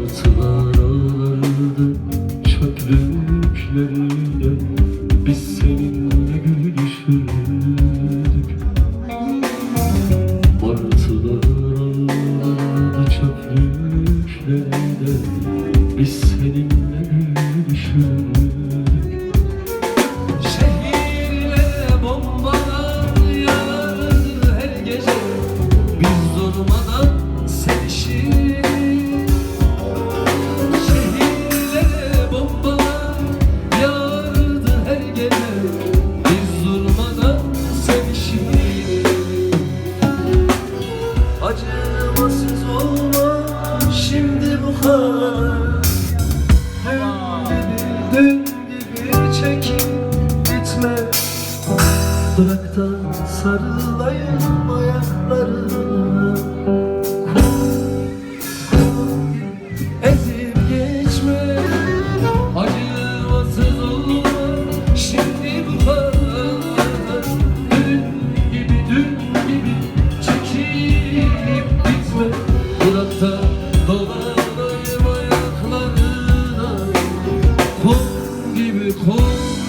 Martılar ağlardı çöplüklerinde Biz seninle gülüşürdük Martılar ağlardı çöplüklerinde Biz seninle gülüşürdük Biz durmadan sevişir Acımasız olma şimdi bu kadar Dün gibi, dün gibi çekip gitme. Bırak da sarılayım ayaklarına Da dolanayım ayaklarına gibi ezip